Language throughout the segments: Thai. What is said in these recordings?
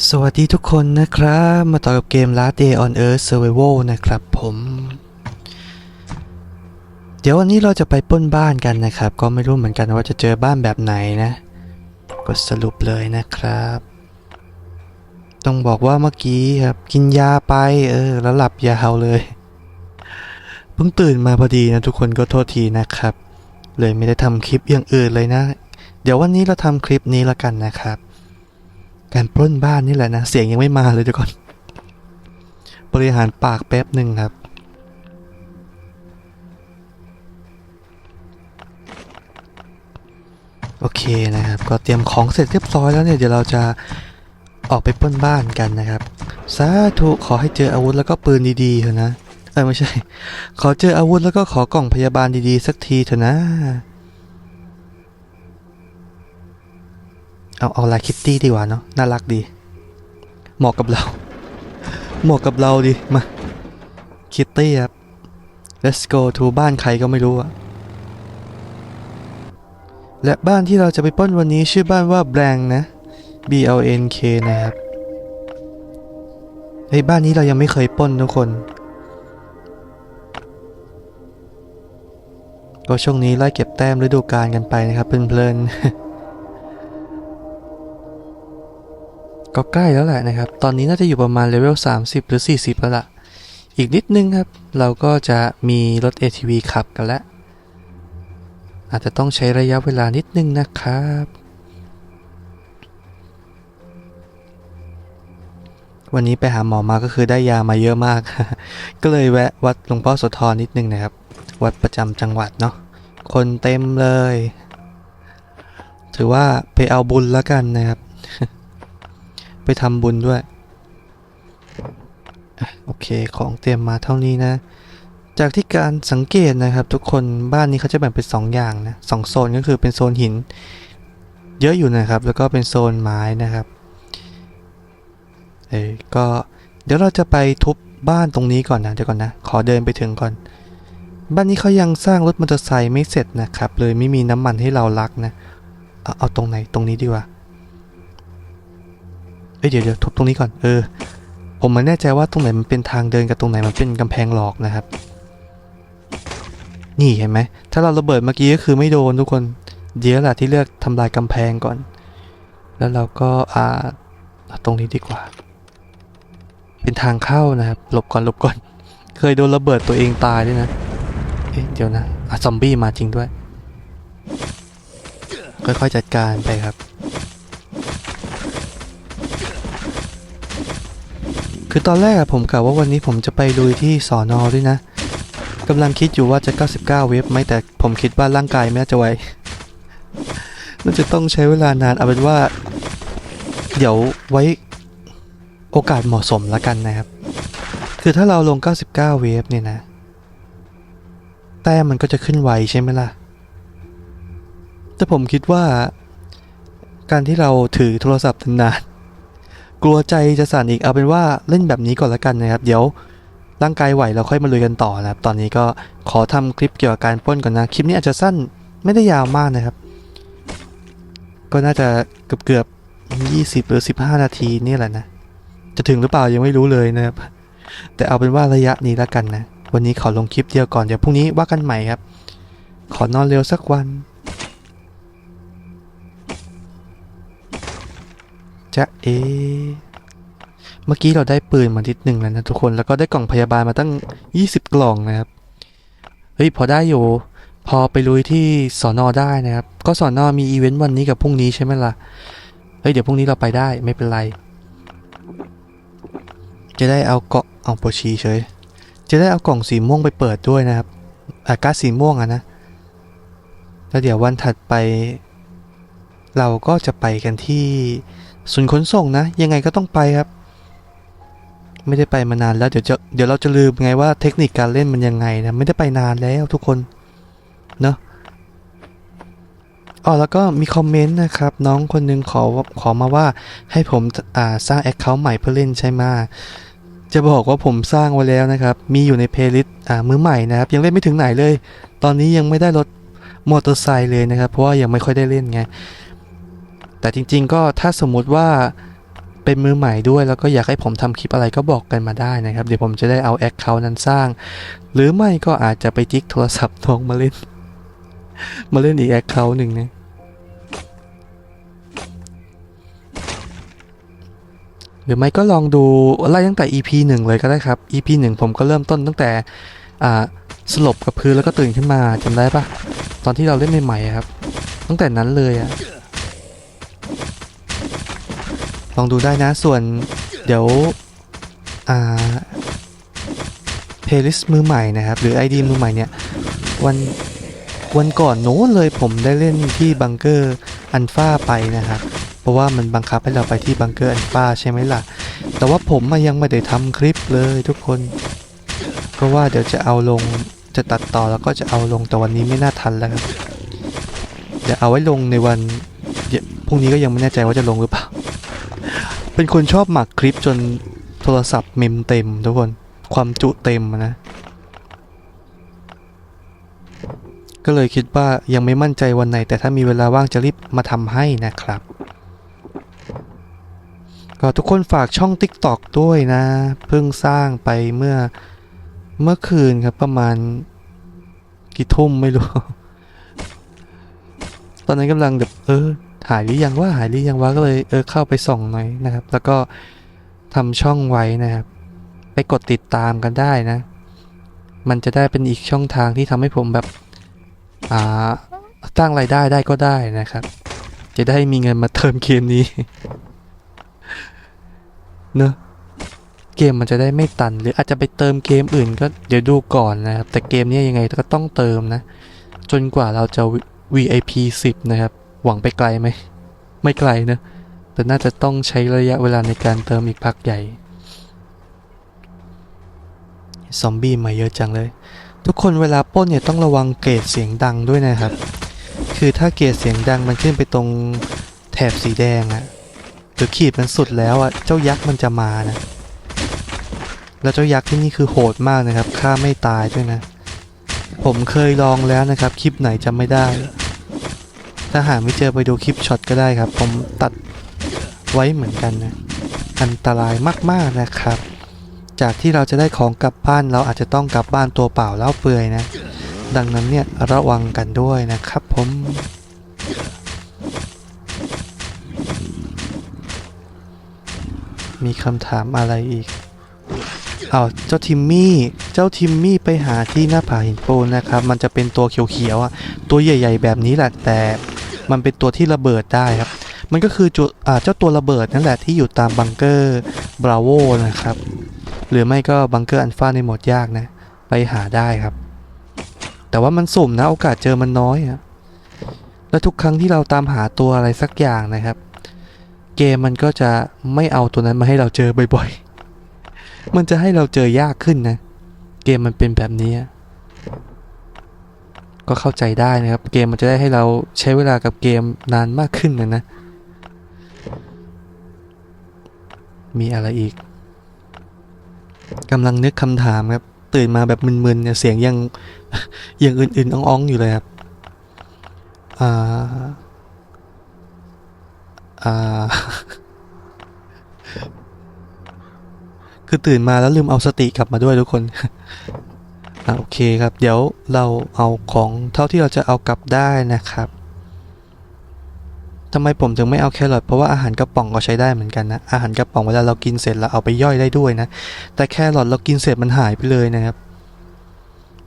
สวัสดีทุกคนนะครับ มาต่อกับเกม Last Day on Earth Survival นะครับผม เดี๋ยววันนี้เราจะไปป้นบ้านกันนะครับ ก็ไม่รู้เหมือนกันว่าจะเจอบ้านแบบไหนนะก็สรุปเลยนะครับ ต้องบอกว่าเมื่อกี้ครับ กินยาไปเออ แล้วหลับยาวเลย เพิ่งตื่นมาพอดีนะทุกคนก็โทษทีนะครับ เลยไม่ได้ทำคลิปอย่างอื่นเลยนะ เดี๋ยววันนี้เราทำคลิปนี้ละกันนะครับ การปล้นบ้านนี่แหละนะ เสียงยังไม่มาเลยทุกคนบริหารปากแป๊บหนึ่งครับ โอเคนะครับ ก็เตรียมของเสร็จเรียบร้อยแล้วเนี่ย เดี๋ยวเราจะออกไปปล้นบ้านกันนะครับ สาธุขอให้เจออาวุธแล้วก็ปืนดีๆเถอะนะ เออไม่ใช่ ขอเจออาวุธแล้วก็ขอกล่องพยาบาลดีๆสักทีเถอะนะ เอาเอาลายคิตตี้ดีกว่าเนาะน่ารักดี เหมาะกับเรา เหมาะกับเราดีมาคิตตี้ครับ let's go to บ้านใครก็ไม่รู้อะและบ้านที่เราจะไปป้นวันนี้ชื่อบ้านว่าแบงนะ B L N K นะครับไอ้บ้านนี้เรายังไม่เคยป้นทุกคน ก็ช่วงนี้ไล่เก็บแต้มฤดูกาลกันไปนะครับเพลินๆ ก็ใกล้แล้วแหละนะครับ ตอนนี้น่าจะอยู่ประมาณเลเวล 30 หรือ 40 แล้วละอีกนิดนึงครับ เราก็จะมีรถ ATV ขับกันแล้ว อาจจะต้องใช้ระยะเวลานิดนึงนะครับ วันนี้ไปหาหมอมาก็คือได้ยามาเยอะมาก ก็เลยแวะวัดหลวงพ่อโสธรนิดนึงนะครับ วัดประจำจังหวัดเนาะ คนเต็มเลย ถือว่าไปเอาบุญแล้วกันนะครับ ไปทำบุญด้วย โอเคของเตรียมมาเท่านี้นะ จากที่การสังเกตนะครับ ทุกคนบ้านนี้เขาจะแบ่งเป็น2ออย่างนะสองโซนก็คือเป็นโซนหิน เยอะอยู่นะครับ แล้วก็เป็นโซนไม้นะครับเออก็เดี๋ยวเราจะไปทุบบ้านตรงนี้ก่อนนะเดี๋ยวก่อนนะ ขอเดินไปถึงก่อน บ้านนี้เขายังสร้างรถมอเตอร์ไซค์ไม่เสร็จนะครับ เลยไม่มีน้ำมันให้เราลักนะ เอาเอาตรงไหนตรงนี้ดีกว่า เอ้ยเดี๋ยวเดี๋ยวทุบตรงนี้ก่อน เออ ผมไมันแน่ใจว่าตรงไหนมันเป็นทางเดินกับตรงไหนมันเป็นกำแพงหลอกนะครับ นี่เห็นไหม ถ้าเราระเบิดเมื่อกี้ก็คือไม่โดนทุกคน เดี๋ยวแหละที่เลือกทำลายกำแพงก่อน แล้วเราก็อ่าเอาตรงนี้ดีกว่า เป็นทางเข้านะครับ หลบก่อนหลบก่อน เคยโดนระเบิดตัวเองตายด้วยนะ เอ๊ะเดี๋ยวนะอะซอมบี้มาจริงด้วย ค่อยๆจัดการไปครับ คือตอนแรกอะผมกะว่าวันนี้ผมจะไปลุยที่สอนอด้วยนะกำลังคิดอยู่ว่าจะ 99 เว็บไหมแต่ผมคิดว่าร่างกายไม่น่าจะไหวน่าจะต้องใช้เวลานานเอาเป็นว่า เดี๋ยวไว้โอกาสเหมาะสมแล้วกันนะครับ คือถ้าเราลง 99 เวฟเนี่ยนะ แต้มมันก็จะขึ้นไวใช่ไหมล่ะ แต่ผมคิดว่า การที่เราถือโทรศัพท์นาน กลัวใจจะสั่นอีกเอาเป็นว่าเล่นแบบนี้ก่อนละกันนะครับ เดี๋ยวร่างกายไหวเราค่อยมาลุยกันต่อนะครับ ตอนนี้ก็ขอทำคลิปเกี่ยวกับการป้นก่อนนะ คลิปนี้อาจจะสั้นไม่ได้ยาวมากนะครับ ก็น่าจะเกือบเกือบ20หรือ15นาทีนี่แหละนะ จะถึงหรือเปล่ายังไม่รู้เลยนะครับ แต่เอาเป็นว่าระยะนี้ละกันนะ วันนี้ขอลงคลิปเดียวก่อน เดี๋ยวพรุ่งนี้ว่ากันใหม่ครับ ขอนอนเร็วสักวัน จะเอ เมื่อกี้เราได้ปืนมานิดหนึ่งแล้วนะทุกคน แล้วก็ได้กล่องพยาบาลมาตั้ง 20 กล่องนะครับ เฮ้ย พอได้อยู่พอไปลุยที่สอนอได้นะครับ ก็สอนอมีอีเวนต์วันนี้กับพรุ่งนี้ใช่ไหมล่ะ เฮ้ย เดี๋ยวพรุ่งนี้เราไปได้ไม่เป็นไร จะได้เอาเกาะเอาโปรชีเฉย จะได้เอากล่องสีม่วงไปเปิดด้วยนะครับ อากาศสีม่วงอะนะ แล้วเดี๋ยววันถัดไป เราก็จะไปกันที่ ศูนย์ขนส่งนะ ยังไงก็ต้องไปครับ ไม่ได้ไปมานานแล้วเดี๋ยวจะเดี๋ยวเราจะลืมไงว่าเทคนิคการเล่นมันยังไงนะไม่ได้ไปนานแล้วทุกคนเนาะอ๋อแล้วก็มีคอมเมนต์นะครับ น้องคนหนึงขอขอมาว่าให้ผมอ่าสร้างแอคเคาท์ใหม่เพื่อเล่นใช่ไหมจะบอกว่าผมสร้างไว้แล้วนะครับ มีอยู่ในเพลย์ลิสต์อ่ามือใหม่นะครับ ยังเล่นไม่ถึงไหนเลย ตอนนี้ยังไม่ได้รถมอเตอร์ไซค์เลยนะครับ เพราะว่ายังไม่ค่อยได้เล่นไง แต่จริงๆก็ถ้าสมมุติว่าเป็นมือใหม่ด้วยแล้วก็อยากให้ผมทำคลิปอะไรก็บอกกันมาได้นะครับ เดี๋ยวผมจะได้เอาแอคเคาท์นั้นสร้าง หรือไม่ก็อาจจะไปจิกโทรศัพท์น้องมาเล่น มาเล่นอีกแอคเคาท์หนึ่งนะหรือไม่ก็ลองดูไล่ตั้งแต่ EP หนึ่งเลยก็ได้ครับ EP หนึ่งผมก็เริ่มต้นตั้งแต่สลบกับพื้นแล้วก็ตื่นขึ้นมาจำได้ปะตอนที่เราเล่นใหม่ๆครับ ตั้งแต่นั้นเลยอะ ลองดูได้นะส่วนเดี๋ยวอ่าเพลย์ลิสต์มือใหม่นะครับ หรือ ID มือใหม่เนี่ย วันวันก่อนโน้นเลยผมได้เล่นที่บังเกอร์อันฟ้าไปนะครับ เพราะว่ามันบังคับให้เราไปที่บังเกอร์อันฟ้าใช่ไหมล่ะ แต่ว่าผมยังไม่ได้ทำคลิปเลยทุกคน เพราะว่าเดี๋ยวจะเอาลงจะตัดต่อแล้วก็จะเอาลงแต่วันนี้ไม่น่าทันแล้วครับเดี๋ยวเอาไว้ลงในวันพรุ่งนี้ก็ยังไม่แน่ใจว่าจะลงหรือเปล่า เป็นคนชอบหมักคลิปจนโทรศัพท์เมมเต็มทุกคน ความจุเต็มนะ ก็เลยคิดว่ายังไม่มั่นใจวันไหน แต่ถ้ามีเวลาว่างจะรีบมาทำให้นะครับ ก็ทุกคนฝากช่อง TikTok ด้วยนะ เพิ่งสร้างไปเมื่อเมื่อคืนครับประมาณกี่ทุ่มไม่รู้ ตอนนั้นกำลังแบบเออ หายหรือยังว่าหายหรือยังว่าก็เลยเออเข้าไปส่องหน่อยนะครับ แล้วก็ทำช่องไว้นะครับ ไปกดติดตามกันได้นะ มันจะได้เป็นอีกช่องทางที่ทำให้ผมแบบอ่าตั้งรายได้ได้ก็ได้นะครับ จะได้มีเงินมาเติมเกมนี้เนอะเกมมันจะได้ไม่ตัน หรืออาจจะไปเติมเกมอื่นก็เดี๋ยวดูก่อนนะครับ แต่เกมนี้ยยังไงก็ต้องเติมนะ จนกว่าเราจะ VIP 10 นะครับ หวังไปไกลไหม ไม่ไกลนะ แต่น่าจะต้องใช้ระยะเวลาในการเติมอีกพักใหญ่ ซอมบี้มาเยอะจังเลย ทุกคนเวลาป้นเนี่ยต้องระวังเกรดเสียงดังด้วยนะครับ คือถ้าเกรดเสียงดังมันขึ้นไปตรงแถบสีแดงอะหรือขีดมันสุดแล้วอะเจ้ายักษ์มันจะมานะ แล้วเจ้ายักษ์ที่นี่คือโหดมากนะครับฆ่าไม่ตายด้วยนะ ผมเคยลองแล้วนะครับ คลิปไหนจำไม่ได้ ถ้าหาไม่เจอไปดูคลิปช็อตก็ได้ครับ ผมตัดไว้เหมือนกันนะ อันตรายมากๆนะครับ จากที่เราจะได้ของกลับบ้านเราอาจจะต้องกลับบ้านตัวเปล่าแล้วเปลือยนะ ดังนั้นเนี่ยระวังกันด้วยนะครับผมมีคำถามอะไรอีก เอาเจ้าทิมมี่ เจ้าทิมมี่ไปหาที่หน้าผาหินปูนนะครับ มันจะเป็นตัวเขียวๆอะ ตัวใหญ่ ๆ แบบนี้แหละ แต่ มันเป็นตัวที่ระเบิดได้ครับ มันก็คือจุอ่าเจ้าตัวระเบิดนั่นแหละที่อยู่ตามบังเกอร์บราโวนะครับ หรือไม่ก็บังเกอร์อันฟาในโหมดยากนะ ไปหาได้ครับ แต่ว่ามันสุ่มนะโอกาสเจอมันน้อยอะและทุกครั้งที่เราตามหาตัวอะไรสักอย่างนะครับ เกมมันก็จะไม่เอาตัวนั้นมาให้เราเจอบ่อยๆ มันจะให้เราเจอยากขึ้นนะ เกมมันเป็นแบบนี้ ก็เข้าใจได้นะครับ เกมมันจะได้ให้เราใช้เวลากับเกมนานมากขึ้นนะนะ มีอะไรอีกกำลังนึกคำถามครับ ตื่นมาแบบมึนๆเนี่ยเสียงยังยังอื่นๆอ่องๆอยู่เลยครับอ่าอ่าคือตื่นมาแล้วลืมเอาสติกลับมาด้วยทุกคน โอเคครับ เดี๋ยวเราเอาของเท่าที่เราจะเอากลับได้นะครับทำไมผมถึงไม่เอาแครอทเพราะว่าอาหารกระป๋องก็ใช้ได้เหมือนกันนะ อาหารกระป๋องเวลาเรากินเสร็จเราเอาไปย่อยได้ด้วยนะ แต่แครอทเรากินเสร็จมันหายไปเลยนะครับ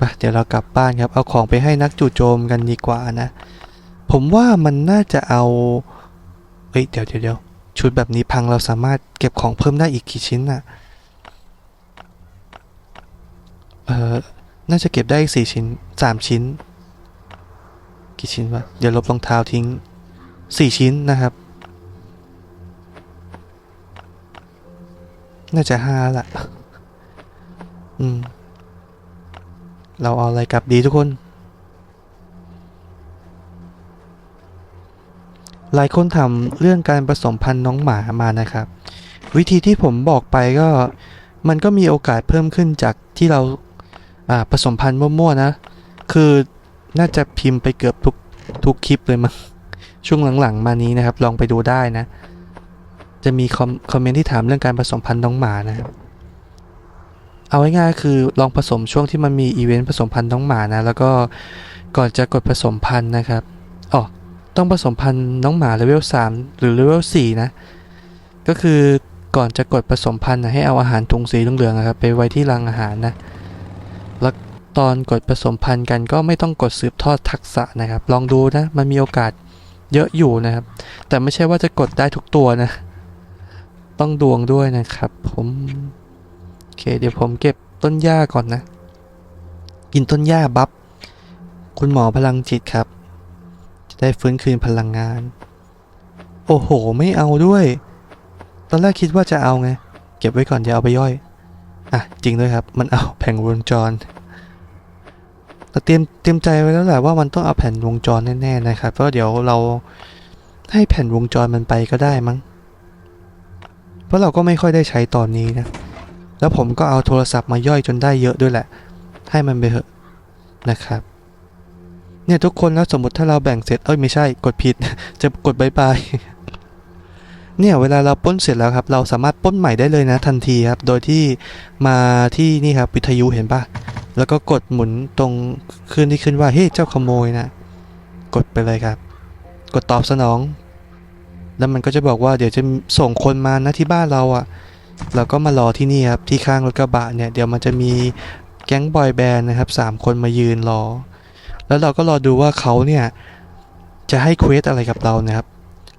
ปเดี๋ยวเรากลับบ้านครับ เอาของไปให้นักจู่โจมกันดีกว่านะ ผมว่ามันน่าจะเอา เฮ้ย เดี๋ยวเดี๋ยวยวชุดแบบนี้พังเราสามารถเก็บของเพิ่มได้อีกกี่ชิ้นน่ะ เออ น่าจะเก็บได้อีกสี่ชิ้นสามชิ้น กี่ชิ้นวะ เดี๋ยวลบรองเท้าทิ้งสี่ชิ้นนะครับ น่าจะห้าละ อืม เราเอาอะไรกลับดีทุกคน หลายคนถามเรื่องการผสมพันธุ์น้องหมามานะครับ วิธีที่ผมบอกไปก็ มันก็มีโอกาสเพิ่มขึ้นจากที่เรา อ่าผสมพันธุ์มั่วๆนะ คือน่าจะพิมพ์ไปเกือบทุกทุกคลิปเลยมั้งช่วงหลังๆ มานี้นะครับ ลองไปดูได้นะ จะมีคอมคอมเมนต์ที่ถามเรื่องการผสมพันธุ์น้องหมานะครับเอาง่ายๆคือลองผสมช่วงที่มันมีอีเวนต์ผสมพันธุ์น้องหมานะ แล้วก็ก่อนจะกดผสมพันธุ์นะครับอ๋อต้องผสมพันธุ์น้องหมาเลเวล3หรือเลเวล4นะ ก็คือก่อนจะกดผสมพันธุ์นะให้เอาอาหารถุงสีเหลืองๆอะครับไปไว้ที่รังอาหารนะ แล้วตอนกดผสมพันธุ์กันก็ไม่ต้องกดสืบทอดทักษะนะครับ ลองดูนะ มันมีโอกาสเยอะอยู่นะครับ แต่ไม่ใช่ว่าจะกดได้ทุกตัวนะ ต้องดวงด้วยนะครับ ผมโอเค เดี๋ยวผมเก็บต้นหญ้าก่อนนะ กินต้นหญ้าบัฟคุณหมอพลังจิตครับ จะได้ฟื้นคืนพลังงาน โอ้โห ไม่เอาด้วย ตอนแรกคิดว่าจะเอาไง เก็บไว้ก่อนเดี๋ยวเอาไปย่อย อะจริงด้วยครับ มันเอาแผงวงจรแต่เตรียมเตรียมใจไว้แล้วแหละว่ามันต้องเอาแผ่นวงจรแน่ๆนะครับเพราะเดี๋ยวเราให้แผ่นวงจรมันไปก็ได้มั้ง เพราะเราก็ไม่ค่อยได้ใช้ตอนนี้นะ แล้วผมก็เอาโทรศัพท์มาย่อยจนได้เยอะด้วยแหละ ให้มันไปเถอะนะครับ เนี่ยทุกคนแล้วสมมติถ้าเราแบ่งเสร็จเอ้ยไม่ใช่กดผิด จะกดบายบาย เนี่ยเวลาเราป้นเสร็จแล้วครับ เราสามารถป้นใหม่ได้เลยนะทันทีครับ โดยที่มาที่นี่ครับวิทยุเห็นปะแล้วก็กดหมุนตรงขึ้นที่ขึ้นว่าเฮ้ยเจ้าขโมยนะกดไปเลยครับ กดตอบสนอง แล้วมันก็จะบอกว่าเดี๋ยวจะส่งคนมานะที่บ้านเราอะ่ะเราก็มารอที่นี่ครับที่ข้างรถกระบะเนี่ยเดี๋ยวมันจะมีแก๊งบอยแบนด์นะครับสามคนมายืนรอ แล้วเราก็รอดูว่าเขาเนี่ยจะให้เควสอะไรกับเรานะครับ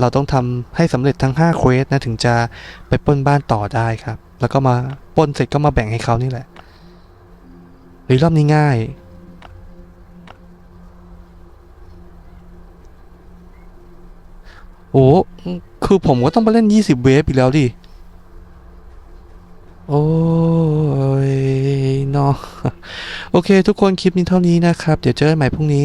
เราต้องทำให้สำเร็จทั้ง5เควสนะถึงจะไปป้นบ้านต่อได้ครับ แล้วก็มาป้นเสร็จก็มาแบ่งให้เขานี่แหละ หรือรอบนี้ง่ายโอ้คือผมก็ต้องไปเล่น 20 เวฟอีกแล้วดิ โอ้ยนาะโอเค ทุกคนคลิปนี้เท่านี้นะครับ เดี๋ยวเจอกันใหม่พรุ่งนี้